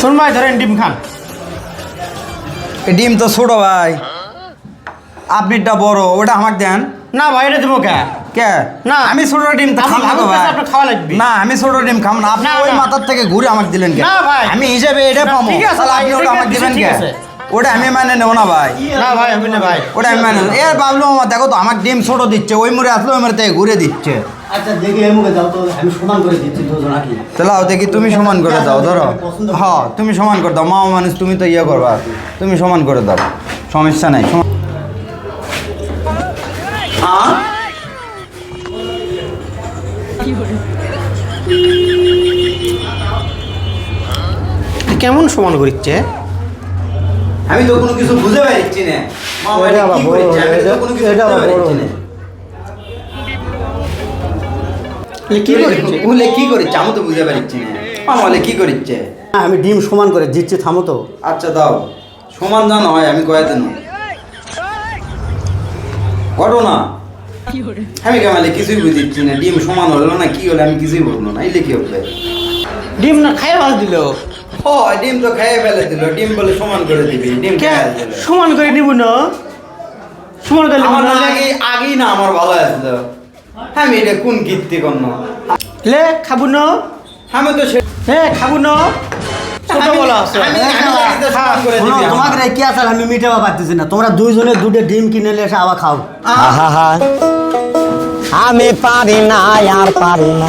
শুন ভাই ধরেন ডিম খান। ডিম তো ছোট ভাই। আপনিটা বড় ওটা আমাকে দেন। না ভাই এটা দেবো কে? কে? না। আমি ছোট ডিম তো খাম না ভাই। খাওয়া লাগবে। না আমি ছোট ডিম খাম না। আপনি ওই মাথার থেকে ঘুরে আমাকে দিলেন কে? না, ভাই। আমি হিসেবে এটা পাবো। ঠিক আছে, আপনি ওটা আমাকে দিবেন কে। ওটা আমি মানে নেব না ভাই। না ভাই আমি না ভাই ওটা আমি মানে এ বাবলু আমার দেখো তো আমাকে ডিম ছোট দিচ্ছে ওই মুড়ে আসলো ওই মুড়ে থেকে ঘুরে দিচ্ছে। আচ্ছা দেখি এই মুখে যাও তো আমি সমান করে দিচ্ছি দুজন নাকি। তাহলে দেখি তুমি সমান করে দাও ধরো। হ্যাঁ তুমি সমান করে দাও। মা মানুষ তুমি তো ইয়ে করবা। তুমি সমান করে দাও। সমস্যা নাই সমান- কেমন সমান করিচ্ছে? আমি তো কোনো কিছু বুঝে পারছি না। মা কি আমি তো কোনো কিছু পারছি না। কি করিচ্ছে বলে কি করিচ্ছে আমি তো বুঝতে পারছি না। মা বলে কি করিচ্ছে হ্যাঁ, আমি ডিম সমান করে দিচ্ছি থামো তো। আচ্ছা দাও। সমান জান হয় আমি কয়ে দেন ঘটনা আমি কেমালে কিছুই বুঝিচ্ছি না। ডিম সমান হলো না কি হলো আমি কিছুই বুঝলো না। এলে কি হবে। ডিম না খাই ভালো দিল। ডিম তো খেয়ে ফেলে দিল ডিম বলে সমান করে দিবি ডিম খেয়ে সমান করে নিব না? সমান করে আমার আগে আগেই না আমার ভালো আসলো আমি এটা কোন কীর্তি লে খাব না? আমি তো সে হে খাব না? ছোট আমি- বলা আছে। আমি- আমি জানি তো সমান করে শোনো দিবি আমার। তোমাকে কি আছে? আমি মিটাবা পারতেছি না। তোমরা দুইজনে দুটো ডিম কিনে এসে আবার খাও। আমি পারি না আর পারি না।